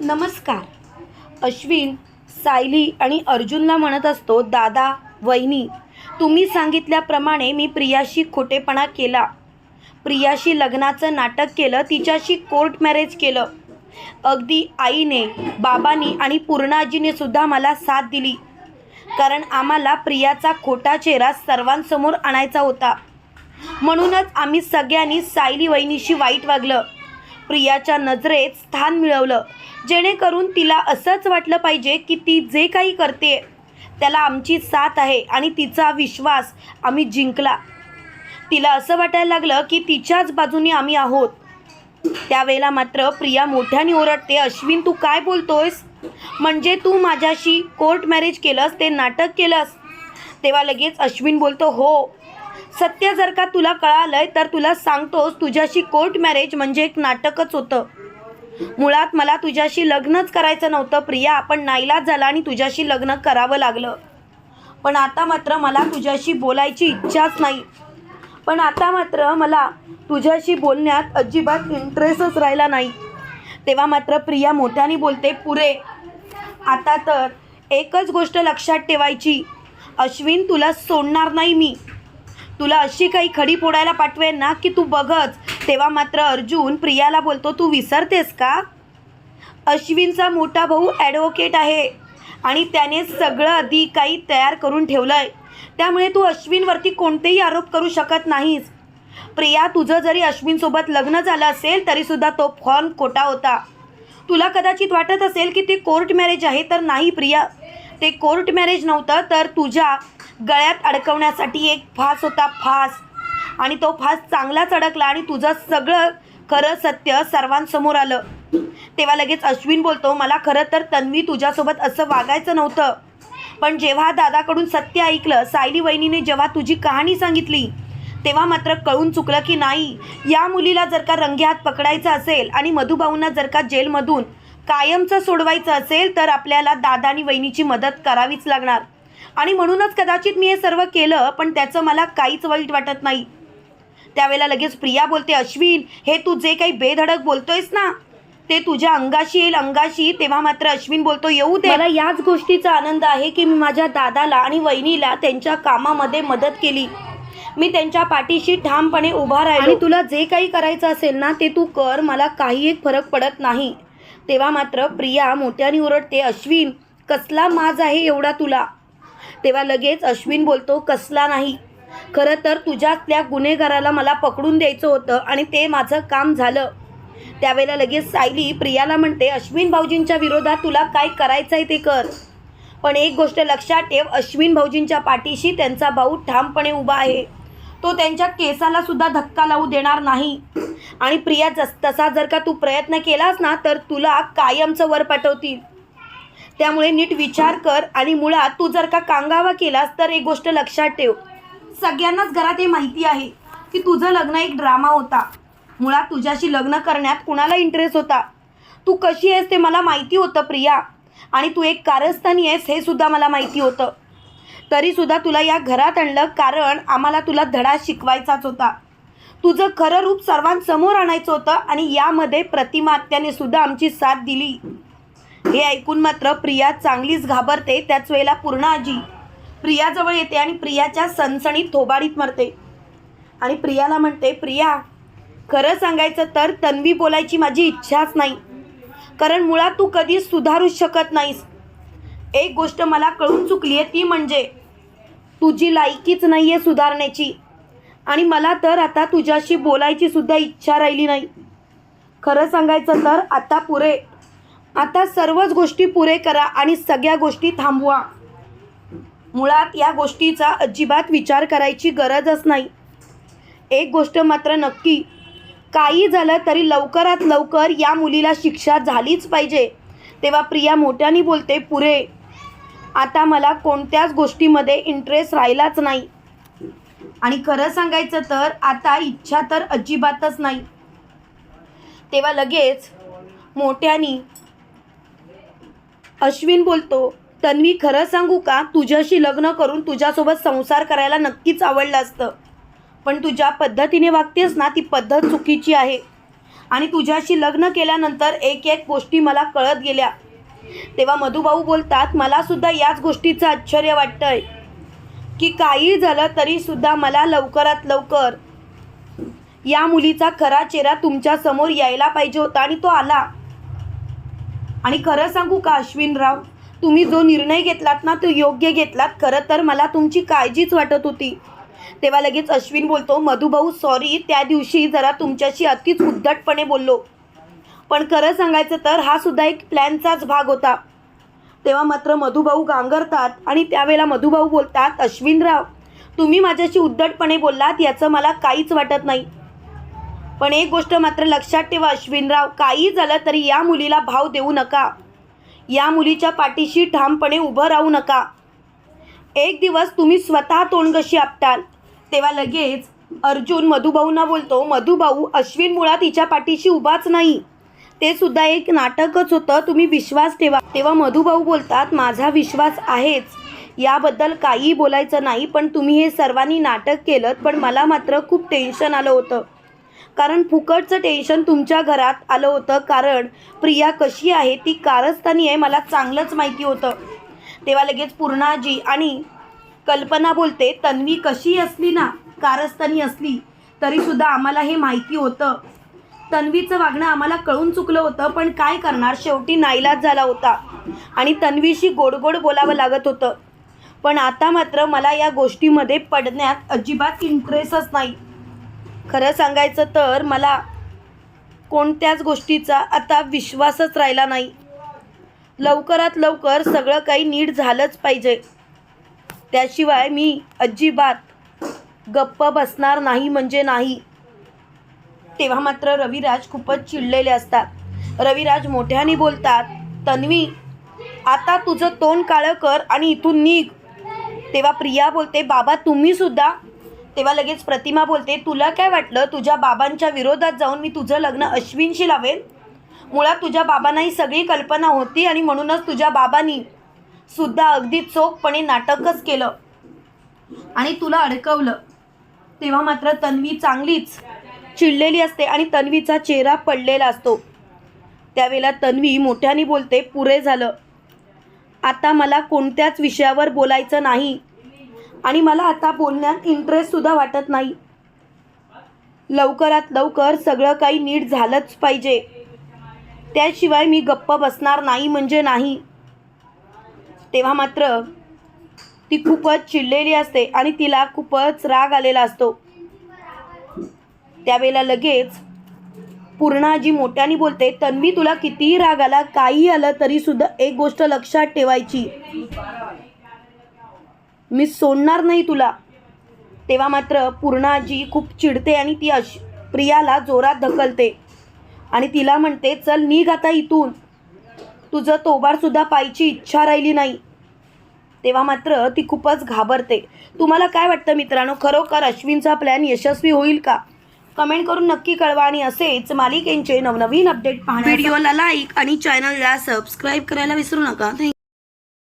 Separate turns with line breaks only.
नमस्कार. अश्विन सायली आणि अर्जुनला म्हणत असतो दादा वहिनी तुम्ही सांगितल्याप्रमाणे मी प्रियाशी खोटेपणा केला. प्रियाशी लग्नाचं नाटक केलं तिच्याशी कोर्ट मॅरेज केलं. अगदी आईने बाबांनी आणि पूर्णाजीने सुद्धा मला साथ दिली. कारण आम्हाला प्रियाचा खोटा चेहरा सर्वांसमोर आणायचा होता. म्हणूनच आम्ही सगळ्यांनी सायली वहिनीशी वाईट वागलं. प्रियाच्या नजरेत स्थान मिळवलं. जेणेकरून तिला असंच वाटलं पाहिजे की ती जे काही करते त्याला आमची साथ आहे आणि तिचा विश्वास आम्ही जिंकला. तिला असं वाटायला लागलं की तिच्याच बाजूने आम्ही आहोत. त्यावेळेला मात्र प्रिया मोठ्याने ओरडते अश्विन तू काय बोलतोयस? म्हणजे तू माझ्याशी कोर्ट मॅरेज केलंस ते नाटक केलंस? तेव्हा लगेच अश्विन बोलतो हो सत्य जर का तुला कळालंय तर तुला सांगतोस तुझ्याशी कोर्ट मॅरेज म्हणजे एक नाटकच होतं. मुळात मला तुझ्याशी लग्नच करायचं नव्हतं प्रिया. आपण नाईलाज झाला आणि तुझ्याशी लग्न करावं लागलं. पण आता मात्र मला तुझ्याशी बोलायची इच्छाच नाही. पण आता मात्र मला तुझ्याशी बोलण्यात अजिबात इंटरेस्टच राहिला नाही. तेव्हा मात्र प्रिया मोठ्याने बोलते पुरे आता तर एकच गोष्ट लक्षात ठेवायची. अश्विन तुला सोडणार नाही मी. तुला अशी काही खडी फोडायला पाठवेन ना की तू बघच. तेव्हा मात्र अर्जुन प्रियाला बोलतो तू विसरतेस का? अश्विनचा मोठा भाऊ ॲडव्होकेट आहे आणि त्याने सगळं आधी काही तयार करून ठेवलं आहे त्यामुळे तू अश्विनवरती कोणतेही आरोप करू शकत नाहीस. प्रिया तुझं जरी अश्विनसोबत लग्न झालं असेल तरीसुद्धा तो फॉर्म खोटा होता. तुला कदाचित वाटत असेल की ते कोर्ट मॅरेज आहे तर नाही प्रिया. ते कोर्ट मॅरेज नव्हतं तर तुझ्या गळ्यात अडकवण्यासाठी एक फास होता फास. आणि तो फास चांगलाच अडकला आणि तुझं सगळं खरं सत्य सर्वांसमोर आलं. तेव्हा लगेच अश्विन बोलतो मला खरं तर तन्वी तुझ्यासोबत असं वागायचं नव्हतं. पण जेव्हा दादाकडून सत्य ऐकलं सायली वहिनीने जेव्हा तुझी कहाणी सांगितली तेव्हा मात्र कळून चुकलं की नाही. या मुलीला जर का रंगेहात पकडायचं असेल आणि मधुभाऊंना जर का जेलमधून कायमचं सोडवायचं असेल तर आपल्याला दादा आणि वहिनीची मदत करावीच लागणार. आणि म्हणूनच कदाचित मी हे सर्व केलं पण त्याचं मला काहीच वाईट वाटत नाही. त्यावेळेला लगेच प्रिया बोलते अश्विन हे तू जे काही बेधडक बोलतोयस ना ते तुझ्या अंगाशी येईल अंगाशी. तेव्हा मात्र अश्विन बोलतो येऊ दे. मला याच गोष्टीचा आनंद आहे की मी माझ्या दादाला आणि वहिनीला त्यांच्या कामामध्ये मदत केली. मी त्यांच्या पाठीशी ठामपणे उभा राहिलो. आणि तुला जे काही करायचं असेल ना ते तू कर मला काही एक फरक पडत नाही. तेव्हा मात्र प्रिया मोठ्याने ओरडते अश्विन कसला माज आहे एवढा तुला? तेव्हा लगेच अश्विन बोलतो कसला नाही. खरं तर तुझ्यातल्या गुन्हेगाराला मला पकडून द्यायचं होतं आणि ते माझं काम झालं. त्यावेळेला लगेच सायली प्रियाला म्हणते अश्विन भाऊजींच्या विरोधात तुला काय करायचं आहे ते कर. पण एक गोष्ट लक्षात ठेव अश्विन भाऊजींच्या पाठीशी त्यांचा भाऊ ठामपणे उभा आहे. तो त्यांच्या केसाला सुद्धा धक्का लावू देणार नाही. आणि प्रिया जस तसा जर का तू प्रयत्न केलास ना तर तुला कायमचं वर पाठवतील. त्यामुळे नीट विचार कर आणि मुळात तू जर का कांगावा केलास तर एक गोष्ट लक्षात ठेव. सगळ्यांनाच घरात हे माहिती आहे की तुझं लग्न एक ड्रामा होता. मुळात तुझ्याशी लग्न करण्यात कुणाला इंटरेस्ट होता? तू कशी आहेस ते मला माहिती होतं प्रिया. आणि तू एक कारस्थानी आहेस हे सुद्धा मला माहिती होतं. तरीसुद्धा तुला या घरात आणलं कारण आम्हाला तुला धडा शिकवायचाच होता. तुझं खरं रूप सर्वांसमोर आणायचं होतं आणि यामध्ये प्रतिमा आत्याने सुद्धा आमची साथ दिली. हे ऐकून मात्र प्रिया चांगलीच घाबरते. त्याच वेळेला पूर्ण आजी प्रियाजवळ येते आणि प्रियाच्या सणसणीत थोबाडीत मरते. आणि प्रियाला म्हणते प्रिया खरं सांगायचं तर तन्वी बोलायची माझी इच्छाच नाही. कारण मुळात तू कधीच सुधारूच शकत नाहीस. एक गोष्ट मला कळून चुकली आहे ती म्हणजे तुझी लायकीच नाही आहे सुधारण्याची. आणि मला तर आता तुझ्याशी बोलायची सुद्धा इच्छा राहिली नाही. खरं सांगायचं तर आता पुरे आता सर्वच गोष्टी पुरे करा आणि सगळ्या गोष्टी थांबवा. मुळात या गोष्टीचा अजिबात विचार करायची गरजच नाही. एक गोष्ट मात्र नक्की काही झालं तरी लवकरात लवकर या मुलीला शिक्षा झालीच पाहिजे. तेव्हा प्रिया मोठ्याने बोलते पुरे आता मला कोणत्याच गोष्टीमध्ये इंटरेस्ट राहिलाच नाही. आणि खरं सांगायचं तर आता इच्छा तर अजिबातच नाही. तेव्हा लगेच मोठ्यानी अश्विन बोलतो तन्वी खरं सांगू का? तुझ्याशी लग्न करून तुझ्यासोबत संसार करायला नक्कीच आवडलं असतं. पण तू ज्या पद्धतीने वागतेस ना ती पद्धत चुकीची आहे. आणि तुझ्याशी लग्न केल्यानंतर एक एक गोष्टी मला कळत गेल्या. तेव्हा मधुभाऊ बोलतात मलासुद्धा याच गोष्टीचं आश्चर्य वाटतंय. की काही झालं तरीसुद्धा मला लवकरात लवकर या मुलीचा खरा चेहरा तुमच्यासमोर यायला पाहिजे होता आणि तो आला. आणि खरं सांगू का अश्विनराव? तुम्ही जो निर्णय घेतलात ना तो योग्य घेतलात. खरं तर मला तुमची काळजीच वाटत होती. तेव्हा लगेच अश्विन बोलतो मधुभाऊ सॉरी त्या दिवशी जरा तुमच्याशी अतिच उद्धटपणे बोललो. पण खरं सांगायचं तर हा सुद्धा एक प्लॅनचाच भाग होता. तेव्हा मात्र मधुभाऊ गांगरतात आणि त्यावेळेला मधुभाऊ बोलतात अश्विनराव तुम्ही माझ्याशी उद्धटपणे बोललात याचं मला काहीच वाटत नाही. पण एक गोष्ट मात्र लक्षात ठेवा अश्विनराव काही झालं तरी या मुलीला भाव देऊ नका. या मुलीच्या पाठीशी ठामपणे उभं राहू नका. एक दिवस तुम्ही स्वतः तोंडगशी आपटाल? तेव्हा लगेच अर्जुन मधुभाऊंना बोलतो मधुभाऊ अश्विन मुळात तिच्या पाठीशी उभाच नाही. ते सुद्धा एक नाटकच होतं तुम्ही विश्वास ठेवा. तेव्हा मधुभाऊ बोलतात माझा विश्वास आहेच. याबद्दल काहीही बोलायचं नाही पण तुम्ही हे सर्वांनी नाटक केलं पण मला मात्र खूप टेन्शन आलं होतं. कारण फुकटचं टेन्शन तुमच्या घरात आलं होतं. कारण प्रिया कशी आहे ती कारस्थानी आहे मला चांगलंच माहिती होतं. तेव्हा लगेच पूर्णाजी आणि कल्पना बोलते तन्वी कशी असली ना कारस्थानी असली तरीसुद्धा आम्हाला हे माहिती होतं. तन्वीचं वागणं आम्हाला कळून चुकलं होतं पण काय करणार? शेवटी नाईलाज झाला होता आणि तन्वीशी गोड गोड बोलावं लागत होतं. पण आता मात्र मला या गोष्टीमध्ये पडण्यात अजिबात इंटरेस्टच नाही. खरं सांगायचं तर मला कोणत्याच गोष्टीचा आता विश्वासच राहिला नाही. लवकरात लवकर सगळं काही नीट झालंच पाहिजे. त्याशिवाय मी अजिबात गप्प बसणार नाही म्हणजे नाही. तेव्हा मात्र रविराज खूपच चिडलेले असतात. रविराज मोठ्याने बोलतात तन्वी आता तुझं तोंड काळं कर आणि इथून निघ. तेव्हा प्रिया बोलते बाबा तुम्हीसुद्धा तेव्हा लगेच प्रतिमा बोलते तुला काय वाटलं? तुझ्या बाबांच्या विरोधात जाऊन मी तुझं लग्न अश्विनशी लावेन? मुळात तुझ्या बाबांना ही सगळी कल्पना होती आणि म्हणूनच तुझ्या बाबांनी सुद्धा अगदी चोखपणे नाटकच केलं. आणि तुला अडकवलं. तेव्हा मात्र तन्वी चांगलीच चिडलेली असते आणि तन्वीचा चेहरा पडलेला असतो. त्यावेळेला तन्वी मोठ्याने बोलते पुरे झालं. आता मला कोणत्याच विषयावर बोलायचं नाही. आणि मला आता बोलण्यात इंटरेस्टसुद्धा वाटत नाही. लवकरात लवकर सगळं काही नीट झालंच पाहिजे. त्याशिवाय मी गप्प बसणार नाही म्हणजे नाही. तेव्हा मात्र ती खूपच चिडलेली असते आणि तिला खूपच राग आलेला असतो. त्यावेळेला लगेच पूर्णाजी मोठ्याने बोलते तन्वी तुला कितीही राग आला काही आलं तरीसुद्धा एक गोष्ट लक्षात ठेवायची. मी सोडणार नाही तुला. तेव्हा मात्र पूर्णाजी खूप चिडते आणि ती अश प्रियाला जोरात ढकलते. आणि तिला म्हणते चल निघ आता इथून. तुझं तोबारसुद्धा पायची इच्छा राहिली नाही. तेव्हा मात्र ती खूपच घाबरते. तुम्हाला काय वाटतं मित्रांनो? खरोखर अश्विनचा प्लॅन यशस्वी होईल का? कमेंट करून नक्की कळवा आणि असेच मालिकेंचे नवनवीन अपडेट पाहण्यासाठी व्हिडिओला लाईक आणि चॅनलला सबस्क्राईब करायला विसरू नका. थँक्यू